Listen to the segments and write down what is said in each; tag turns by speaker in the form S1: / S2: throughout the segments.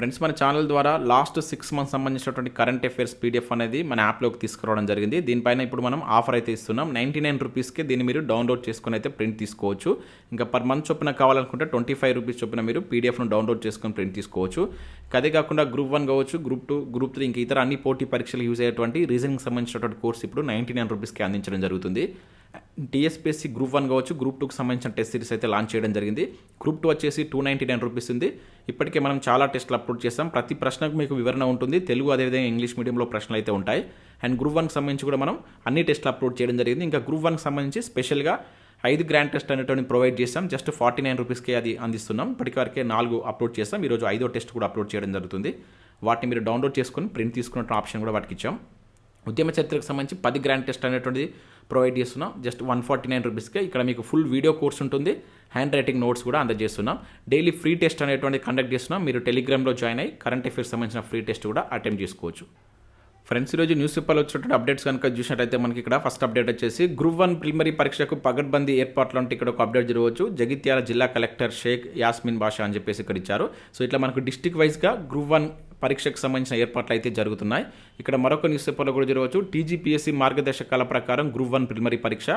S1: Friends మన channel ద్వారా last six months సంబంధించినటువంటి కరెంట్ అఫైర్స్ పీడిఎఫ్ అనేది మన యాప్లోకి తీసుకురావడం జరిగింది. దీనిపైన ఇప్పుడు మనం ఆఫర్ అయితే ఇస్తున్నాం. నైంటీ నైన్ రూపీస్కి దీన్ని మీరు డౌన్లోడ్ చేసుకుని అయితే ప్రింట్ తీసుకోవచ్చు. ఇంకా పర్ మంత్ చొప్పున కావాలనుకుంటే ట్వంటీ ఫైవ్ రూపీస్ చొప్పున మీరు పీడిఎఫ్ను డౌన్లోడ్ చేసుకొని ప్రింట్ తీసుకోవచ్చు. అదే కాకుండా గ్రూప్ వన్ కావచ్చు గ్రూప్ టూ గ్రూప్ త్రీ ఇంకా ఇతర అన్ని పోటీ పరీక్షలు యూజ్ అయ్యేటువంటి రీజనింగ్ సంబంధించినటువంటి కోర్స్ ఇప్పుడు నైంటీ నైన్ రూపీస్కి అందించడం జరుగుతుంది. టీఎస్పీఎస్సీ గ్రూప్ వన్ కావచ్చు గ్రూప్ టూకి సంబంధించిన టెస్ట్ సిరీస్ అయితే లాంచ్ చేయడం జరిగింది. గ్రూప్ టూ వచ్చేసి టూ నైంటీ నైన్ రూపీస్ ఉంది. ఇప్పటికే మనం చాలా టెస్ట్లు అప్లోడ్ చేస్తాం ప్రతి ప్రశ్నకు మీకు వివరణ ఉంటుంది. తెలుగు అదేవిధంగా ఇంగ్లీష్ మీడియంలో ప్రశ్నలు అయితే ఉంటాయి. అండ్ గ్రూప్ వన్కి సంబంధించి కూడా మనం అన్ని టెస్ట్లు అప్లోడ్ చేయడం జరిగింది. ఇంకా గ్రూప్ వన్కి సంబంధించి స్పెషల్గా ఐదు గ్రాండ్ టెస్ట్ అనేటువంటి ప్రొవైడ్ చేస్తాం జస్ట్ ఫార్టీ నైన్ రూపీస్కి అది అందిస్తున్నాం. ఇప్పటివరకే నాలుగు అప్లోడ్ చేస్తాం ఈరోజు ఐదో టెస్ట్ కూడా అప్లోడ్ చేయడం జరుగుతుంది. వాటిని మీరు డౌన్లోడ్ చేసుకొని ప్రింట్ తీసుకున్న ఆప్షన్ కూడా వాటికి ఇచ్చాం. ఉద్యమ చరిత్రకు సంబంధించి పది గ్రాండ్ టెస్ట్ అనేటువంటిది ప్రొవైడ్ చేస్తున్నాం. జస్ట్ వన్ ఫార్టీ నైన్ రూపీస్కే ఇక్కడ మీకు ఫుల్ వీడియో కోర్స్ ఉంటుంది. హ్యాండ్ రైటింగ్ నోట్స్ కూడా అందజేస్తున్నాం. డైలీ ఫ్రీ టెస్ట్ అనేటువంటిది కండక్ట్ చేస్తున్నాం. మీరు టెలిగ్రామ్లో జాయిన్ అయ్యి కరెంట్ అఫైర్స్ సంబంధించిన ఫ్రీ టెస్ట్ కూడా అటెంప్ట్ చేసుకోవచ్చు. ఫ్రెండ్స్ ఈరోజు న్యూస్ పేపర్లో వచ్చినటువంటి అప్డేట్స్ కనుక చూసినట్టయితే మనకి ఇక్కడ ఫస్ట్ అప్డేట్ వచ్చేసి గ్రూప్ వన్ ప్రిలిమరీ పరీక్షకు పగడ్బందీ ఏర్పాట్లు అంటే ఇక్కడ ఒక అప్డేట్ జరగవచ్చు. జగిత్యాల జిల్లా కలెక్టర్ షేక్ యాస్మిన్ బాషా అని చెప్పేసి ఇక్కడ ఇచ్చారు. సో ఇట్లా మనకు డిస్టిక్ వైజ్గా గ్రూప్ వన్ పరీక్షకు సంబంధించిన ఏర్పాట్లు అయితే జరుగుతున్నాయి. ఇక్కడ మరొక న్యూస్ పేపర్లో కూడా జరగవచ్చు టీజీపీఎస్సీ మార్గదర్శకాల ప్రకారం గ్రూప్ వన్ ప్రిలిమరీ పరీక్ష.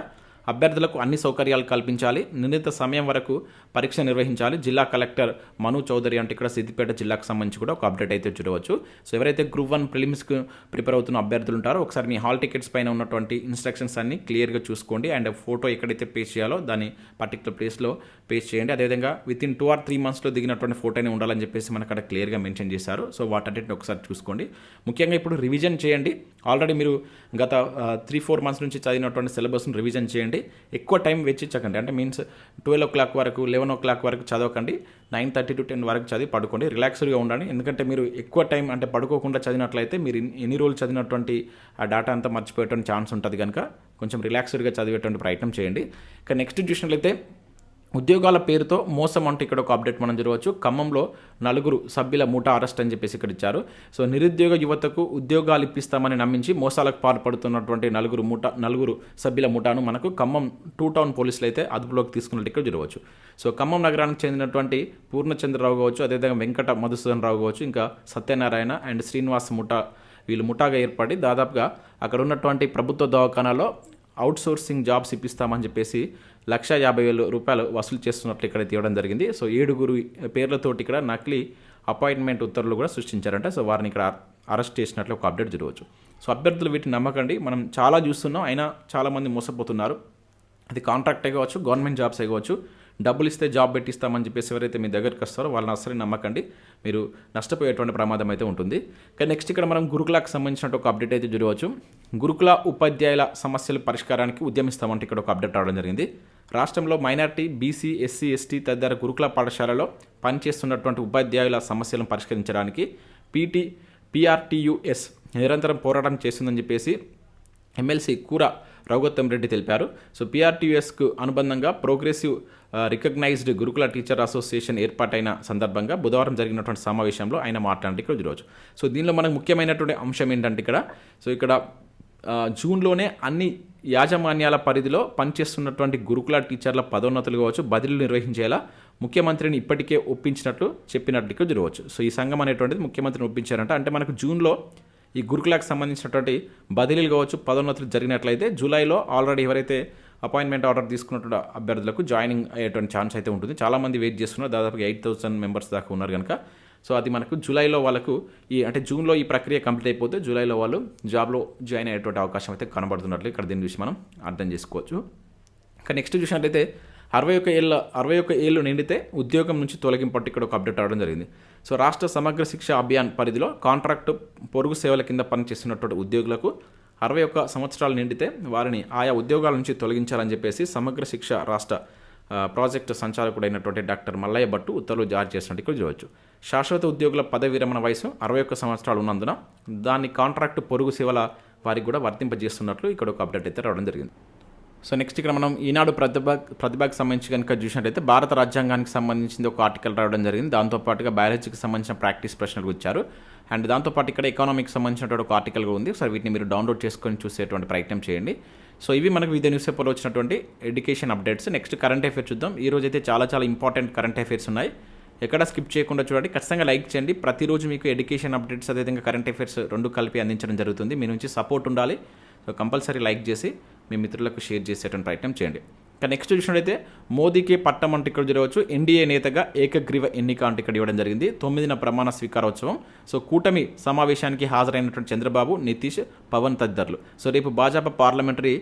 S1: అభ్యర్థులకు అన్ని సౌకర్యాలు కల్పించాలి. నిర్ణీత సమయం వరకు పరీక్ష నిర్వహించాలి. జిల్లా కలెక్టర్ మను చౌదరి అంటే ఇక్కడ సిద్దిపేట జిల్లాకు సంబంధించి కూడా ఒక అప్డేట్ అయితే చూడవచ్చు. సో ఎవరైతే గ్రూప్ వన్ ప్రిలిమ్స్కి ప్రిపేర్ అవుతున్న అభ్యర్థులు ఉంటారో ఒకసారి మీ హాల్ టికెట్స్ పైన ఉన్నటువంటి ఇన్స్ట్రక్షన్స్ అన్ని క్లియర్గా చూసుకోండి. అండ్ ఫోటో ఎక్కడైతే పేస్ట్ చేయాలో దాన్ని పర్టికులర్ ప్లేస్లో పేస్ట్ చేయండి. అదేవిధంగా within two or three మంత్స్లో దిగినటువంటి ఫోటోని ఉండాలని చెప్పేసి మనకు అక్కడ క్లియర్గా మెన్షన్ చేశారు. సో వాటన్నిటిని ఒకసారి చూసుకోండి. ముఖ్యంగా ఇప్పుడు రివిజన్ చేయండి. ఆల్రెడీ మీరు గత త్రీ ఫోర్ మంత్స్ నుంచి చదివినటువంటి సిలబస్ను రివిజన్ చేయండి. ఎక్కువ టైం వెచ్చించకండి అంటే మీన్స్ ట్వెల్వ్ ఓ క్లాక్ వరకు లెవెన్ ఓ క్లాక్ వరకు చదవకండి. నైన్ థర్టీ టు టెన్ వరకు చదివి పడుకోండి. రిలాక్స్డ్గా ఉండండి. ఎందుకంటే మీరు ఎక్కువ టైం అంటే పడుకోకుండా చదివినట్లయితే మీరు ఎన్ని రోజులు చదివినటువంటి ఆ డేటా అంతా మర్చిపోయేటువంటి ఛాన్స్ ఉంటుంది కనుక కొంచెం రిలాక్స్డ్గా చదివేటువంటి ప్రయత్నం చేయండి. ఇక నెక్స్ట్ చూసినట్లయితే ఉద్యోగాల పేరుతో మోసం అంటే ఇక్కడ ఒక అప్డేట్ మనం చూడవచ్చు. ఖమ్మంలో నలుగురు సభ్యుల మూట అరెస్ట్ అని చెప్పేసి ఇక్కడ ఇచ్చారు. సో నిరుద్యోగ యువతకు ఉద్యోగాలు ఇప్పిస్తామని నమ్మించి మోసాలకు పాల్పడుతున్నటువంటి నలుగురు మూట నలుగురు సభ్యుల ముఠాను మనకు ఖమ్మం టూ టౌన్ పోలీసులు అయితే అదుపులోకి తీసుకున్నట్టు ఇక్కడ చూడవచ్చు. సో ఖమ్మం నగరానికి చెందినటువంటి పూర్ణచంద్రరావు కావచ్చు అదేవిధంగా వెంకట మధుసూదన్ రావు కావచ్చు ఇంకా సత్యనారాయణ అండ్ శ్రీనివాస్ ముఠా వీళ్ళు ముఠాగా ఏర్పడి దాదాపుగా అక్కడ ఉన్నటువంటి ప్రభుత్వ దవాఖానాలో అవుట్ సోర్సింగ్ జాబ్స్ ఇప్పిస్తామని చెప్పేసి లక్ష యాభై వేల రూపాయలు వసూలు చేస్తున్నట్లు ఇక్కడ తీయడం జరిగింది. సో ఏడుగురు పేర్లతోటి ఇక్కడ నకిలీ అపాయింట్మెంట్ ఉత్తర్వులు కూడా సృష్టించారంట. సో వారిని ఇక్కడ అరెస్ట్ చేసినట్లు ఒక అప్డేట్ జరగవచ్చు. సో అభ్యర్థులు వీటిని నమ్మకండి. మనం చాలా చూస్తున్నాం. అయినా చాలామంది మోసపోతున్నారు. అది కాంట్రాక్ట్ కావచ్చు గవర్నమెంట్ జాబ్స్ కావచ్చు. డబ్బులు ఇస్తే జాబ్ పెట్టిస్తామని చెప్పేసి ఎవరైతే మీ దగ్గరికి వస్తారో వాళ్ళని అసలు నమ్మకండి. మీరు నష్టపోయేటువంటి ప్రమాదం అయితే ఉంటుంది. కానీ నెక్స్ట్ ఇక్కడ మనం గురుకులకు సంబంధించినట్టు ఒక అప్డేట్ అయితే చూడవచ్చు. గురుకుల ఉపాధ్యాయుల సమస్యల పరిష్కారానికి ఉద్యమిస్తామంటే ఇక్కడ ఒక అప్డేట్ రావడం జరిగింది. రాష్ట్రంలో మైనార్టీ బీసీ ఎస్సీ ఎస్టీ తదితర గురుకుల పాఠశాలలో పనిచేస్తున్నటువంటి ఉపాధ్యాయుల సమస్యలను పరిష్కరించడానికి పీటీ పీఆర్టీయుఎస్ నిరంతరం పోరాటం చేస్తుందని చెప్పేసి ఎమ్మెల్సీ కూర రఘుత్తం రెడ్డి తెలిపారు. సో పీఆర్టీఎస్కు అనుబంధంగా progressive recognised Gurukula teacher association ఏర్పాటైన సందర్భంగా బుధవారం జరిగినటువంటి సమావేశంలో ఆయన మాట్లాడి ఇక్కడ ఈరోజు సో దీనిలో మనకు ముఖ్యమైనటువంటి అంశం ఏంటంటే ఇక్కడ సో ఇక్కడ జూన్లోనే అన్ని యాజమాన్యాల పరిధిలో పనిచేస్తున్నటువంటి గురుకుల టీచర్ల పదోన్నతులు కావచ్చు బదిలీలు నిర్వహించేలా ముఖ్యమంత్రిని ఇప్పటికే ఒప్పించినట్లు చెప్పినట్లు జరగవచ్చు సో ఈ సంఘం అనేటువంటిది ముఖ్యమంత్రిని ఒప్పించారంట. అంటే మనకు జూన్లో ఈ గురుకులకు సంబంధించినటువంటి బదిలీలు కావచ్చు పదోన్నతులు జరిగినట్లయితే జూలైలో ఆల్రెడీ ఎవరైతే అపాయింట్మెంట్ ఆర్డర్ తీసుకున్నటువంటి అభ్యర్థులకు జాయినింగ్ అయ్యేటువంటి ఛాన్స్ అయితే ఉంటుంది. చాలామంది వెయిట్ చేస్తున్నారు. దాదాపుగా ఎయిట్ థౌసండ్ మెంబర్స్ దాకా ఉన్నారు కనుక సో అది మనకు జూలైలో వాళ్ళకు ఈ అంటే జూన్లో ఈ ప్రక్రియ కంప్లీట్ అయిపోతే జూలైలో వాళ్ళు జాబ్లో జాయిన్ అయ్యేటువంటి అవకాశం అయితే కనబడుతున్నట్లు ఇక్కడ దీని గురించి మనం అర్థం చేసుకోవచ్చు. ఇంకా నెక్స్ట్ చూసినట్లయితే అరవై ఒక ఏళ్ళ అరవై ఒక ఏళ్ళు నిండితే ఉద్యోగం నుంచి తొలగింపట్టు ఇక్కడ ఒక అప్డేట్ అవడం జరిగింది. సో రాష్ట్ర సమగ్ర శిక్ష అభియాన్ పరిధిలో కాంట్రాక్టు పొరుగు సేవల కింద పనిచేస్తున్నటువంటి ఉద్యోగులకు అరవై ఒక్క సంవత్సరాలు నిండితే వారిని ఆయా ఉద్యోగాల నుంచి తొలగించాలని చెప్పేసి సమగ్ర శిక్ష రాష్ట్ర ప్రాజెక్టు సంచాలకుడైనటువంటి డాక్టర్ మల్లయ్య భట్టు ఉత్తర్వులు జారీ చేసినట్టు ఇక్కడ చూడవచ్చు. శాశ్వత ఉద్యోగుల పదవి విరమణ వయసు అరవై ఒక్క సంవత్సరాలు ఉన్నందున దాన్ని కాంట్రాక్టు పొరుగు సేవల వారికి కూడా వర్తింపజేస్తున్నట్లు ఇక్కడ ఒక అప్డేట్ అయితే రావడం జరిగింది. సో నెక్స్ట్ ఇక్కడ మనం ఈనాడు ప్రతిభ ప్రతిభకు సంబంధించి కనుక చూసినట్టయితే భారత రాజ్యాంగానికి సంబంధించింది ఒక ఆర్టికల్ రావడం జరిగింది. దాంతోపాటుగా బయాలజీకి సంబంధించిన ప్రాక్టీస్ ప్రశ్నలు ఇచ్చారు. అండ్ దాంతోపాటు ఇక్కడ ఎకనామిక్ సంబంధించినటువంటి ఒక ఆర్టికల్ ఉంది. ఒకసారి వీటిని మీరు డౌన్లోడ్ చేసుకొని చూసేటువంటి ప్రయత్నం చేయండి. సో ఇవి మనకు వివిధ న్యూస్ పేపర్లో వచ్చినటువంటి education updates next current affairs చూద్దాం. ఈ రోజు అయితే చాలా చాలా ఇంపార్టెంట్ కరెంట్ అఫేర్స్ ఉన్నాయి. ఎక్కడ స్కిప్ చేయకుండా చూడండి. ఖచ్చితంగా లైక్ చేయండి. ప్రతిరోజు మీకు ఎడ్యుకేషన్ అప్డేట్స్ అదేవిధంగా కరెంట్ అఫేర్స్ రెండు కలిపి అందించడం జరుగుతుంది. మీ నుంచి సపోర్ట్ ఉండాలి. సో కంపల్సరీ లైక్ చేసి మీ మిత్రులకు షేర్ చేసేటువంటి ప్రయత్నం చేయండి. కానీ నెక్స్ట్ చూసినట్టయితే మోదీకి పట్టం అంటే ఇక్కడ జరగవచ్చు. ఎన్డీఏ నేతగా ఏకగ్రీవ ఎన్నిక అంటే ఇక్కడ ఇవ్వడం జరిగింది. తొమ్మిదిన ప్రమాణ స్వీకారోత్సవం. సో కూటమి సమావేశానికి హాజరైనటువంటి చంద్రబాబు నితీష్ పవన్ తదితరులు. సో రేపు భాజపా పార్లమెంటరీ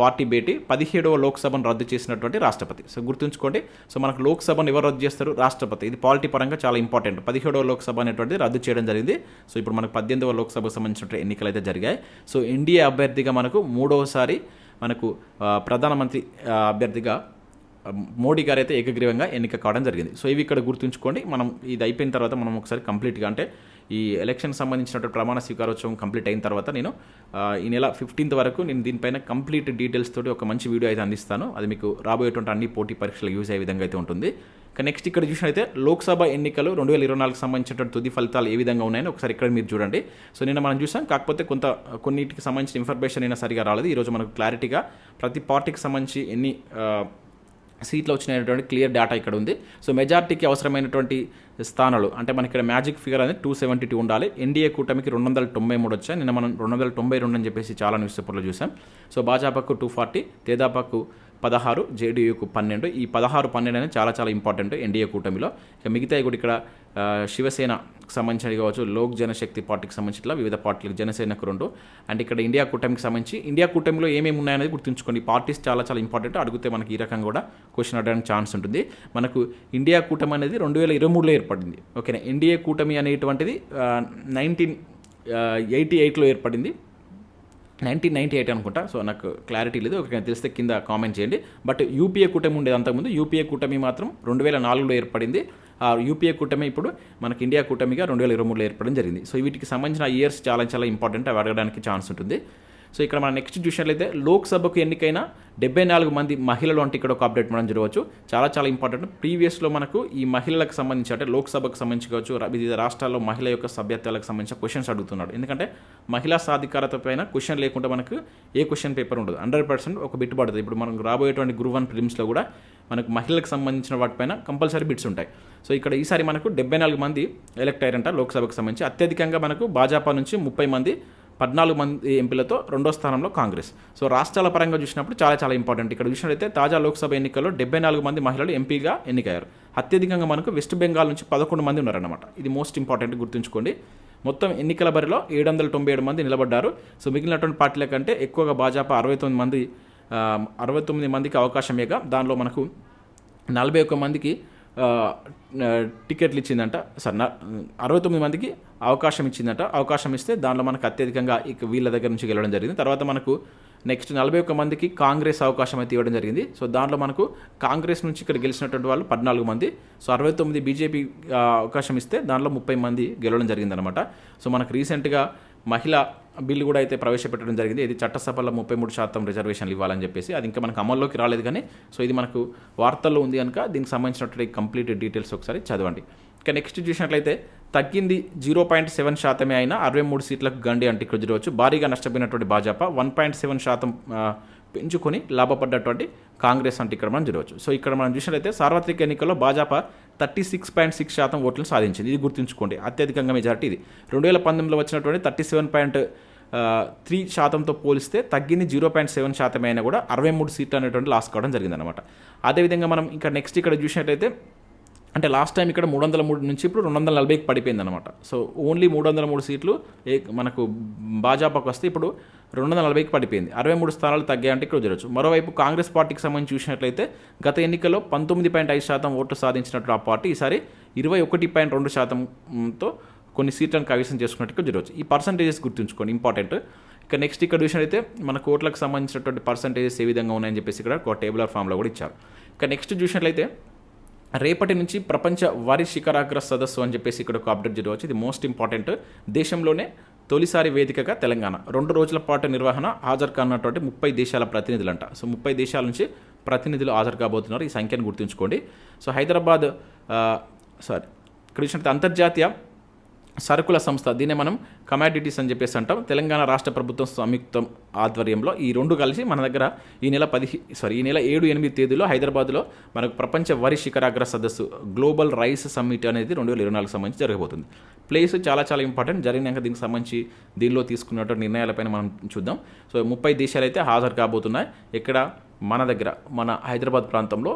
S1: పార్టీ భేటీ పదిహేడవ లోక్సభను రద్దు చేసినటువంటి రాష్ట్రపతి. సో గుర్తుంచుకోండి. సో మనకు లోక్సభను ఎవరు రద్దు చేస్తారు? రాష్ట్రపతి. ఇది పాలిటీ పరంగా చాలా ఇంపార్టెంట్. పదిహేడవ లోక్సభ అనేటువంటిది రద్దు చేయడం జరిగింది. సో ఇప్పుడు మనకు పద్దెనిమిదవ లోక్సభకు సంబంధించిన ఎన్నికలు అయితే జరిగాయి. సో ఎన్డీఏ అభ్యర్థిగా మనకు మూడవసారి మనకు ప్రధానమంత్రి అభ్యర్థిగా మోడీ గారు అయితే ఏకగ్రీవంగా ఎన్నిక కావడం జరిగింది. సో ఇవి ఇక్కడ గుర్తుంచుకోండి. మనం ఇది అయిపోయిన తర్వాత మనం ఒకసారి కంప్లీట్గా అంటే ఈ ఎలక్షన్ సంబంధించినటువంటి ప్రమాణ స్వీకారోత్సవం కంప్లీట్ అయిన తర్వాత నేను ఈ నెల ఫిఫ్టీన్త్ వరకు నేను దీనిపైన కంప్లీట్ డీటెయిల్స్ తోటి ఒక మంచి వీడియో అయితే అందిస్తాను. అది మీకు రాబోయేటువంటి అన్ని పోటీ పరీక్షలు యూజ్ అయ్యే విధంగా అయితే ఉంటుంది. నెక్స్ట్ ఇక్కడ చూసినైతే లోక్సభ ఎన్నికలు రెండు వేల ఇరవై నాలుగు సంబంధించినటువంటి తుది ఫలితాలు ఏ విధంగా ఉన్నాయని ఒకసారి ఇక్కడ మీరు చూడండి. సో నిన్న మనం చూసాం కాకపోతే కొంత కొన్నిటికి సంబంధించిన ఇన్ఫర్మేషన్ అయినా సరిగా రాలేదు. ఈరోజు మనకు క్లారిటీగా ప్రతి పార్టీకి సంబంధించి ఎన్ని సీట్లు వచ్చినటువంటి క్లియర్ డేటా ఇక్కడ ఉంది. సో మెజార్టీకి అవసరమైనటువంటి స్థానాలు అంటే మనకి ఇక్కడ మ్యాజిక్ ఫిగర్ అనేది టూ సెవెంటీ టూ ఉండాలి ఎన్డీఏ కూటమికి రెండు వందల తొంభై మూడు వచ్చాయి. నిన్న మనం రెండు వందల తొంభై రెండు అని చెప్పేసి చాలా న్యూస్ పేపర్లో చూసాం. సో భాజపాకు టూ ఫార్టీ తేదాపాకు పదహారు జేడీయూకు పన్నెండు. ఈ పదహారు పన్నెండు అనేది చాలా చాలా ఇంపార్టెంట్ ఎన్డీఏ కూటమిలో. ఇక మిగతాయి కూడా ఇక్కడ శివసేనకు సంబంధించి కావచ్చు లోక్ జనశక్తి పార్టీకి సంబంధించి ఇట్లా వివిధ పార్టీలకు జనసేనకు రెండు. అండ్ ఇక్కడ ఇండియా కూటమికి సంబంధించి ఇండియా కూటమిలో ఏమేమి ఉన్నాయనేది గుర్తుంచుకోండి. పార్టీస్ చాలా చాలా ఇంపార్టెంట్. అడిగితే మనకి ఈ రకంగా కూడా క్వశ్చన్ అడగడానికి ఛాన్స్ ఉంటుంది. మనకు ఇండియా కూటమి అనేది రెండు వేల ఇరవై మూడులో ఏర్పడింది. ఓకేనా? ఎన్డీఏ కూటమి అనేటువంటిది నైన్టీన్ ఎయిటీ ఎయిట్లో ఏర్పడింది. నైన్టీన్ నైన్టీ ఎయిట్ అనుకుంటా. సో నాకు క్లారిటీ లేదు. ఒక తెలిస్తే కింద కామెంట్ చేయండి. బట్ యూపీఏ కూటమి ఉండేది అంతకుముందు. యూపీఏ కూటమి మాత్రం రెండు వేల నాలుగులో ఏర్పడింది. ఆ యూపీఏ కూటమి ఇప్పుడు మనకి ఇండియా కూటమిగా రెండు వేల ఇరవై మూడులో ఏర్పడడం జరిగింది. సో వీటికి సంబంధించిన ఇయర్స్ చాలా చాలా ఇంపార్టెంట్ అవి అడగడానికి ఛాన్స్ ఉంటుంది. సో ఇక్కడ మనం నెక్స్ట్ చూసినట్లయితే లోక్సభకు ఎన్నికైన డెబ్బై నాలుగు మంది మహిళలు అంటే ఇక్కడ ఒక అప్డేట్ మనం చూడవచ్చు. చాలా చాలా ఇంపార్టెంట్ ప్రీవియస్లో మనకు ఈ మహిళలకు సంబంధించి అంటే లోక్సభకు సంబంధించి కావచ్చు వివిధ రాష్ట్రాల్లో మహిళ యొక్క సభ్యత్వాలకు సంబంధించిన క్వశ్చన్స్ అడుగుతున్నాడు. ఎందుకంటే మహిళా సాధికారత పైన క్వశ్చన్ లేకుండా మనకు ఏ క్వశ్చన్ పేపర్ ఉండదు. హండ్రెడ్ పర్సెంట్ ఒక బిట్ పడుతుంది. ఇప్పుడు మనకు రాబోయేటువంటి గ్రూప్ వన్ కూడా మనకు మహిళలకు సంబంధించిన వాటిపైన కంపల్సరీ బిట్స్ ఉంటాయి. సో ఇక్కడ ఈసారి మనకు డెబ్బై నాలుగు మంది ఎలక్ట్ అయ్యారంట లోక్సభకు సంబంధించి. అత్యధికంగా మనకు భాజపా నుంచి ముప్పై మంది పద్నాలుగు మంది ఎంపీలతో రెండో స్థానంలో కాంగ్రెస్. సో రాష్ట్రాల పరంగా చూసినప్పుడు చాలా చాలా ఇంపార్టెంట్. ఇక్కడ చూసినట్లయితే తాజా లోక్సభ ఎన్నికల్లో డెబ్బై నాలుగు మంది మహిళలు ఎంపీగా ఎన్నికయ్యారు. అత్యధికంగా మనకు వెస్ట్ బెంగాల్ నుంచి పదకొండు మంది ఉన్నారన్నమాట. ఇది మోస్ట్ ఇంపార్టెంట్ గుర్తుంచుకోండి. మొత్తం ఎన్నికల బరిలో ఏడు వందల తొంభై ఏడు మంది నిలబడ్డారు. సో మిగిలినటువంటి పార్టీల కంటే ఎక్కువగా భాజపా అరవై తొమ్మిది మంది అరవై తొమ్మిది మందికి అవకాశం దానిలో మనకు నలభై ఒక్క మందికి టికెట్లు ఇచ్చిందంట. సార్ అరవై తొమ్మిది మందికి అవకాశం ఇచ్చిందంట. అవకాశం ఇస్తే దానిలో మనకు అత్యధికంగా ఇక వీళ్ళ దగ్గర నుంచి గెలవడం జరిగింది. తర్వాత మనకు నెక్స్ట్ నలభై ఒక్క మందికి కాంగ్రెస్ అవకాశం అయితే ఇవ్వడం జరిగింది. సో దాంట్లో మనకు కాంగ్రెస్ నుంచి ఇక్కడ గెలిచినటువంటి వాళ్ళు పద్నాలుగు మంది. సో అరవై తొమ్మిది బీజేపీ అవకాశం ఇస్తే దానిలో ముప్పై మంది గెలవడం జరిగిందనమాట సో మనకు రీసెంట్గా మహిళా బిల్లు కూడా అయితే ప్రవేశపెట్టడం జరిగింది. ఇది చట్టసభలో ముప్పై మూడు శాతం రిజర్వేషన్లు ఇవ్వాలని చెప్పేసి అది ఇంకా మనకు అమల్లోకి రాలేదు కానీ సో ఇది మనకు వార్తల్లో ఉంది కనుక దీనికి సంబంధించినటువంటి కంప్లీట్ డీటెయిల్స్ ఒకసారి చదవండి. ఇక నెక్స్ట్ చూసినట్లయితే తగ్గింది జీరో పాయింట్ సెవెన్ శాతమే అయినా అరవై మూడు సీట్లకు గండి అంటే ఇక్కడ చూడవచ్చు. భారీగా నష్టపోయినటువంటి భాజపా వన్ పాయింట్ సెవెన్ శాతం పెంచుకొని లాభపడ్డటువంటి కాంగ్రెస్ అంటే ఇక్కడ మనం చూడవచ్చు. సో ఇక్కడ మనం చూసినట్లయితే సార్వత్రిక ఎన్నికల్లో Bhajapa thirty six point six శాతం ఓట్లను సాధించింది. ఇది గుర్తుంచుకోండి. అత్యధికంగా మెజారిటీ ఇది. రెండు వేల పంతొమ్మిదిలో వచ్చినటువంటి థర్టీ సెవెన్ పాయింట్ త్రీ శాతంతో పోలిస్తే తగ్గింది జీరో పాయింట్ సెవెన్ శాతం అయినా కూడా అరవై మూడు సీట్లు అనేటువంటి లాస్ కావడం జరిగిందనమాట అదేవిధంగా మనం ఇంకా నెక్స్ట్ ఇక్కడ చూసినట్టయితే అంటే లాస్ట్ టైం ఇక్కడ మూడు వందల మూడు నుంచి ఇప్పుడు రెండు వందల నలభైకి పడిపోయింది అనమాట సో ఓన్లీ మూడు వందల మూడు సీట్లు ఏ మనకు భాజపాకు వస్తే ఇప్పుడు రెండు వందల నలభైకి పడిపోయింది. అరవై మూడు స్థానాలు తగ్గాయంటే ఇక్కడ చూడొచ్చు మరోవైపు కాంగ్రెస్ పార్టీకి సంబంధించి చూసినట్లయితే గత ఎన్నికల్లో పంతొమ్మిది పాయింట్ ఐదు శాతం ఓట్లు సాధించినట్టు ఆ పార్టీ ఈసారి ఇరవై ఒకటి పాయింట్ రెండు శాతంతో కొన్ని సీట్లను కైవసం చేసుకున్నట్టుగా జరగవచ్చు ఈ పర్సంటేజెస్ గుర్తుంచుకోండి ఇంపార్టెంట్. ఇక నెక్స్ట్ ఇక్కడ చూసినట్లయితే మన కోట్లకు సంబంధించినటువంటి పర్సంటేజెస్ ఏ విధంగా ఉన్నాయని చెప్పేసి ఇక్కడ ఒక టేబులర్ ఫామ్లో కూడా ఇచ్చారు. ఇక నెక్స్ట్ చూసినట్లయితే రేపటి నుంచి ప్రపంచ వరి శిఖరాగ్ర సదస్సు అని చెప్పేసి ఇక్కడ ఒక అప్డేట్ జరగవచ్చు. ఇది మోస్ట్ ఇంపార్టెంట్. దేశంలోనే తొలిసారి వేదికగా తెలంగాణ. రెండు రోజుల పాటు నిర్వహణ హాజరు కానున్నటువంటి ముప్పై దేశాల ప్రతినిధులంట. సో ముప్పై దేశాల నుంచి ప్రతినిధులు హాజరు కాబోతున్నారు. ఈ సంఖ్యను గుర్తుంచుకోండి. సో హైదరాబాద్ సారీ ఇక్కడ చూసినట్టు అంతర్జాతీయ సరుకుల సంస్థ దీన్నే మనం కమాడిటీస్ అని చెప్పేసి అంటాం. తెలంగాణ రాష్ట్ర ప్రభుత్వం సంయుక్తం ఆధ్వర్యంలో ఈ రెండు కలిసి మన దగ్గర ఈ నెల పది సారీ ఈ నెల ఏడు ఎనిమిది తేదీలో హైదరాబాద్లో మనకు ప్రపంచ వరి శిఖరాగ్ర సదస్సు గ్లోబల్ రైస్ సమ్మిట్ అనేది రెండు వేల ఇరవై నాలుగు సంబంధించి జరగబోతుంది. ప్లేస్ చాలా చాలా ఇంపార్టెంట్ జరిగినాక దీనికి సంబంధించి దీనిలో తీసుకున్నటువంటి నిర్ణయాలపైన మనం చూద్దాం. సో ముప్పై దేశాలు అయితే హాజరు కాబోతున్నాయి. ఇక్కడ మన దగ్గర మన హైదరాబాద్ ప్రాంతంలో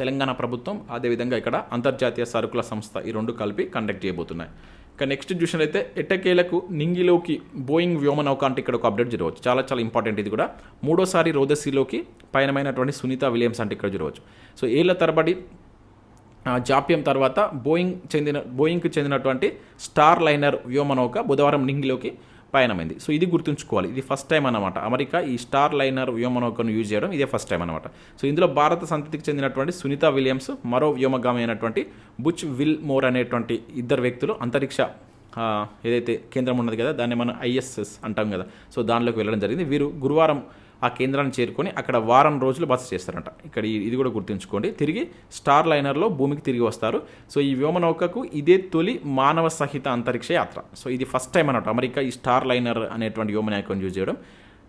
S1: తెలంగాణ ప్రభుత్వం అదేవిధంగా ఇక్కడ అంతర్జాతీయ సరుకుల సంస్థ ఈ రెండు కలిపి కండక్ట్ చేయబోతున్నాయి. ఇక నెక్స్ట్ చూసినట్లయితే ఎట్టకేలకు నింగిలోకి బోయింగ్ వ్యోమనౌక అంటే ఇక్కడ ఒక అప్డేట్ జరగవచ్చు. చాలా చాలా ఇంపార్టెంట్ ఇది కూడా. మూడోసారి రోదసీలోకి పయనమైనటువంటి సునీత విలియమ్స్ అంటే ఇక్కడ జరగవచ్చు. సో ఏళ్ళ తరబడి ఆ, జాప్యం తర్వాత బోయింగ్ చెందిన బోయింగ్కి చెందినటువంటి స్టార్ లైనర్ వ్యోమనౌక బుధవారం నింగిలోకి పయనమైంది. సో ఇది గుర్తుంచుకోవాలి. ఇది ఫస్ట్ టైం అనమాట అమెరికా ఈ స్టార్ లైనర్ వ్యోమనౌకను యూజ్ చేయడం ఇదే ఫస్ట్ టైం అనమాట సో ఇందులో భారత సంతతికి చెందినటువంటి సునీత విలియమ్స్ మరో వ్యోమగామి అయినటువంటి బుచ్ విల్ మోర్ అనేటువంటి ఇద్దరు వ్యక్తులు అంతరిక్ష ఏదైతే కేంద్రం ఉన్నది కదా దాన్ని మనం ఐఎస్ఎస్ అంటాం కదా. సో దానిలోకి వెళ్ళడం జరిగింది. వీరు గురువారం ఆ కేంద్రాన్ని చేరుకొని అక్కడ వారం రోజులు బస చేస్తారంట. ఇక్కడ ఈ- ఇది కూడా గుర్తుంచుకోండి. తిరిగి స్టార్ లైనర్లో భూమికి తిరిగి వస్తారు. సో ఈ వ్యోమనౌకకు ఇదే తొలి మానవ సహిత అంతరిక్ష యాత్ర. సో ఇది ఫస్ట్ టైం అన్నట్టు అమెరికా ఈ స్టార్ లైనర్ అనేటువంటి వ్యోమనౌకను యూజ్ చేయడం.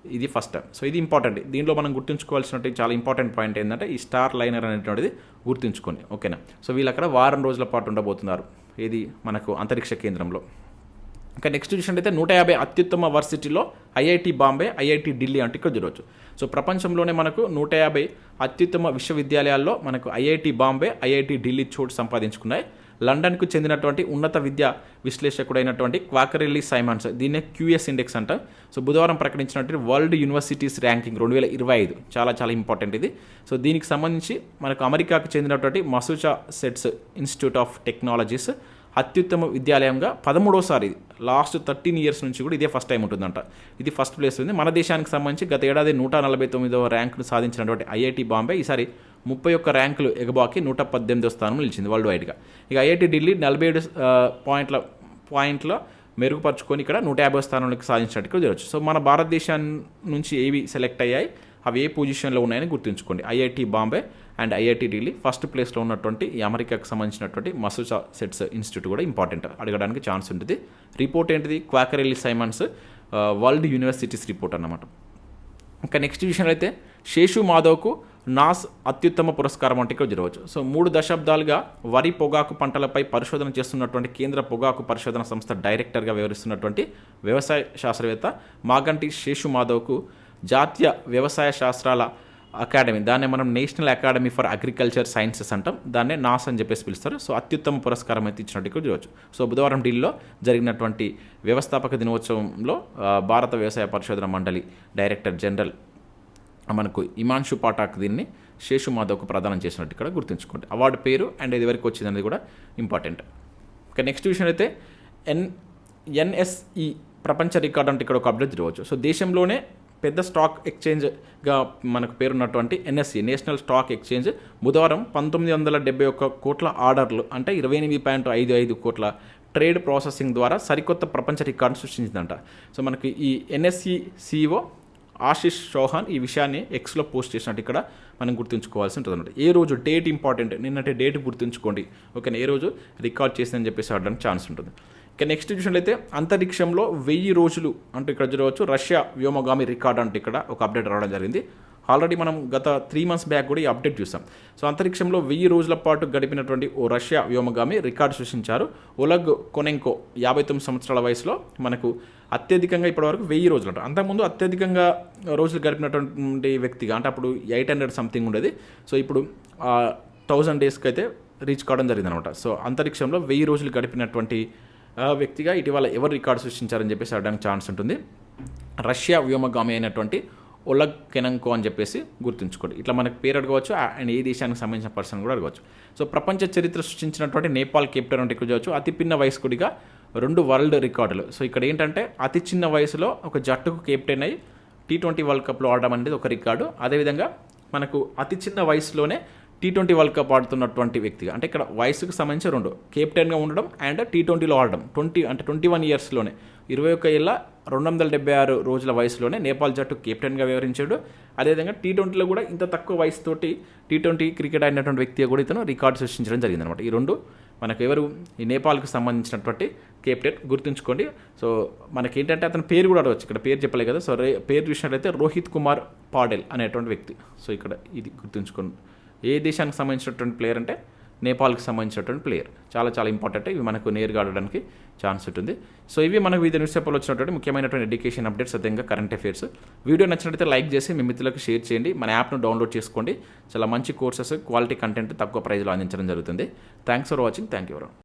S1: ఇది ఫస్ట్ టైం. సో ఇది ఇంపార్టెంట్. దీనిలో మనం గుర్తుంచుకోవాల్సినటువంటి చాలా ఇంపార్టెంట్ పాయింట్ ఏంటంటే ఈ స్టార్ లైనర్ అనేటువంటిది గుర్తుంచుకోండి. ఓకేనా? సో వీళ్ళు అక్కడ వారం రోజుల పాటు ఉండబోతున్నారు. ఇది మనకు అంతరిక్ష కేంద్రంలో. ఇంకా నెక్స్ట్ చూసినట్టయితే నూట యాభై అత్యుత్తమ వర్సిటీలో ఐఐటి బాంబే ఐఐటి ఢిల్లీ అంటే ఇక్కడ చూడవచ్చు సో ప్రపంచంలోనే మనకు నూట యాభై అత్యుత్తమ విశ్వవిద్యాలయాల్లో మనకు ఐఐటి బాంబే ఐఐటి ఢిల్లీ చోటు సంపాదించుకున్నాయి. లండన్కు చెందినటువంటి ఉన్నత విద్యా విశ్లేషకుడైనటువంటి క్వాకరెల్లి సైమన్స్ దీన్నే క్యూఎస్ ఇండెక్స్ అంట. సో బుధవారం ప్రకటించినటువంటి వరల్డ్ యూనివర్సిటీస్ ర్యాంకింగ్ రెండు వేల ఇరవై ఐదు చాలా చాలా ఇంపార్టెంట్ ఇది. సో దీనికి సంబంధించి మనకు అమెరికాకు చెందినటువంటి Massachusetts institute of technologies అత్యుత్తమ విద్యాలయంగా పదమూడోసారి లాస్ట్ థర్టీన్ ఇయర్స్ నుంచి కూడా ఇదే ఫస్ట్ టైం ఉంటుందంట. ఇది ఫస్ట్ ప్లేస్ ఉంది. మన దేశానికి సంబంధించి గత ఏడాది నూట నలభై తొమ్మిదవ ర్యాంకును సాధించినటువంటి ఐఐటి బాంబే ఈసారి ముప్పై ఒక్క ర్యాంకులు ఎగబాకి నూట పద్దెనిమిదో స్థానం నిలిచింది వరల్డ్ వైడ్గా. ఇక ఐఐటి ఢిల్లీ నలభై ఏడు పాయింట్ల పాయింట్ల మెరుగుపరుచుకొని ఇక్కడ నూట యాభై స్థానంలోకి సాధించినట్టు జరగచ్చు. సో మన భారతదేశం నుంచి ఏవి సెలెక్ట్ అయ్యాయి? అవి ఏ పొజిషన్లో ఉన్నాయని గుర్తుంచుకోండి. IIT Bombay and IIT Delhi. First ప్లేస్లో ఉన్నటువంటి అమెరికాకు సంబంధించినటువంటి మసూసా సెట్స్ ఇన్స్టిట్యూట్ కూడా ఇంపార్టెంట్ అడగడానికి ఛాన్స్ ఉంటుంది. రిపోర్ట్ ఏంటిది? Quacquarelli Symonds world universities report అన్నమాట. ఇంకా నెక్స్ట్ విషయంలో అయితే శేషు మాధవ్కు నాస్ అత్యుత్తమ పురస్కారం అంటే ఇక్కడ జరగవచ్చు. సో మూడు దశాబ్దాలుగా వరి పొగాకు పంటలపై పరిశోధన చేస్తున్నటువంటి కేంద్ర పొగాకు పరిశోధన సంస్థ డైరెక్టర్గా వ్యవహరిస్తున్నటువంటి వ్యవసాయ శాస్త్రవేత్త మాగంటి శేషు మాధవ్కు జాతీయ వ్యవసాయ శాస్త్రాల అకాడమీ. దాన్ని మనం national academy for agriculture sciences అంటాం. దాన్నే నాస్ అని చెప్పేసి పిలుస్తారు. సో అత్యుత్తమ పురస్కారం అయితే ఇచ్చినట్టు ఇక్కడ చూడవచ్చు సో బుధవారం ఢిల్లీలో జరిగినటువంటి వ్యవస్థాపక దినోత్సవంలో భారత వ్యవసాయ పరిశోధన మండలి డైరెక్టర్ జనరల్ మనకు ఇమాన్షు పాఠాక్ దీన్ని శేషు మాధవ్కు ప్రదానం చేసినట్టు ఇక్కడ గుర్తుంచుకోండి. అవార్డు పేరు అండ్ ఇది వరకు వచ్చింది అనేది కూడా ఇంపార్టెంట్. ఇక నెక్స్ట్ విషయం అయితే ఎన్ ఎన్ఎస్ఈ ప్రపంచ రికార్డ్ అంటే ఇక్కడ ఒక అప్డేట్ తిరగవచ్చు సో దేశంలోనే పెద్ద స్టాక్ ఎక్స్చేంజ్గా మనకు పేరున్నటువంటి ఎన్ఎస్సి నేషనల్ స్టాక్ ఎక్స్చేంజ్ బుధవారం పంతొమ్మిది వందల డెబ్బై ఒక్క కోట్ల ఆర్డర్లు అంటే ఇరవై ఎనిమిది పాయింట్ ఐదు ఐదు కోట్ల ట్రేడ్ ప్రాసెసింగ్ ద్వారా సరికొత్త ప్రపంచ రికార్డు సృష్టించిందంట. సో మనకి ఈ ఎన్ఎస్సి సిఇఓ ఆశిష్ చౌహాన్ ఈ విషయాన్ని ఎక్స్లో పోస్ట్ చేసినట్టు ఇక్కడ మనం గుర్తుంచుకోవాల్సి ఉంటుంది అనమాట ఏ రోజు డేట్ ఇంపార్టెంట్? నిన్నటి డేట్ గుర్తుంచుకోండి. ఓకేనా? ఏ రోజు రికార్డ్ చేసిందని చెప్పేసి ఆడడానికి ఛాన్స్ ఉంటుంది. ఇక నెక్స్ట్ చూసినట్లయితే అంతరిక్షంలో వెయ్యి రోజులు అంటే ఇక్కడ చూడవచ్చు. రష్యా వ్యోమగామి రికార్డ్ అంటే ఇక్కడ ఒక అప్డేట్ రావడం జరిగింది. ఆల్రెడీ మనం గత త్రీ మంత్స్ బ్యాక్ కూడా ఈ అప్డేట్ చూసాం. సో అంతరిక్షంలో వెయ్యి రోజుల పాటు గడిపినటువంటి ఓ రష్యా వ్యోమగామి రికార్డు సృష్టించారు. ఒలగ్ కొనెంకో యాభై తొమ్మిది సంవత్సరాల వయసులో మనకు అత్యధికంగా ఇప్పటివరకు వెయ్యి రోజులు అంట అంతకుముందు అత్యధికంగా రోజులు గడిపినటువంటి వ్యక్తిగా అంటే అప్పుడు ఎయిట్ హండ్రెడ్ సంథింగ్ ఉండేది. సో ఇప్పుడు థౌజండ్ డేస్కి అయితే రీచ్ కావడం జరిగింది అనమాట సో అంతరిక్షంలో వెయ్యి రోజులు గడిపినటువంటి వ్యక్తిగా ఇటీవల ఎవరు రికార్డు సృష్టించారని చెప్పేసి అడగడానికి ఛాన్స్ ఉంటుంది. రష్యా వ్యోమగామి అయినటువంటి ఒలగ్ కెనంకో అని చెప్పేసి గుర్తుంచుకోండి. ఇట్లా మనకు పేరు అడగవచ్చు అండ్ ఏ దేశానికి సంబంధించిన పర్సన్ కూడా అడగవచ్చు. సో ప్రపంచ చరిత్ర సృష్టించినటువంటి నేపాల్ కెప్టెన్ అంటే ఇక్కడ చూడవచ్చు. అతి పిన్న వయస్కుడిగా రెండు వరల్డ్ రికార్డులు. సో ఇక్కడ ఏంటంటే అతి చిన్న వయసులో ఒక జట్టుకు కెప్టెన్ అయ్యి టీ ట్వంటీ వరల్డ్ కప్లో ఆడడం అనేది ఒక రికార్డు. అదేవిధంగా మనకు అతి చిన్న వయసులోనే టీ ట్వంటీ వరల్డ్ కప్ ఆడుతున్నటువంటి వ్యక్తిగా. అంటే ఇక్కడ వయసుకు సంబంధించి రెండు. కెప్టెన్గా ఉండడం అండ్ టీ ట్వంటీలో ఆడడం. ట్వంటీ అంటే ట్వంటీ వన్ ఇయర్స్లోనే ఇరవై ఒక్క ఏళ్ళ రెండు వందల డెబ్బై ఆరు రోజుల వయసులోనే నేపాల్ జట్టు కెప్టెన్గా వ్యవహరించాడు. అదేవిధంగా టీ ట్వంటీలో కూడా ఇంత తక్కువ వయసుతోటి టీ ట్వంటీ క్రికెట్ ఆడినటువంటి వ్యక్తిగా కూడా ఇతను రికార్డు సృష్టించడం జరిగిందనమాట ఈ రెండు మనకు ఎవరు ఈ నేపాల్కి సంబంధించినటువంటి కెప్టెన్ గుర్తుంచుకోండి. సో మనకి ఏంటంటే అతని పేరు కూడా అడవచ్చు ఇక్కడ పేరు చెప్పలే కదా. సో రే పేరు చూసినట్లయితే రోహిత్ కుమార్ పాడెల్ అనేటువంటి వ్యక్తి. సో ఇక్కడ ఇది గుర్తుంచుకోండి. ఏ దేశానికి సంబంధించినటువంటి ప్లేయర్ అంటే నేపాల్కి సంబంధించినటువంటి ప్లేయర్ చాలా చాలా ఇంపార్టెంట్ ఇవి మనకు నేరుగా ఆడడానికి ఛాన్స్ ఉంటుంది. సో ఇవి మనకు వివిధ న్యూస్ పేపర్లో వచ్చినటువంటి ముఖ్యమైనటువంటి ఎడ్యుకేషన్ అప్డేట్స్ అదేవిధంగా కరెంట్ అఫైర్స్ వీడియో నచ్చినట్లయితే లైక్ చేసి మీ మిత్రులకు షేర్ చేయండి. మన యాప్ను డౌన్లోడ్ చేసుకోండి. చాలా మంచి కోర్సెస్ క్వాలిటీ కంటెంట్ తక్కువ ప్రైజ్లో అందించడం జరుగుతుంది. Thanks for watching thank you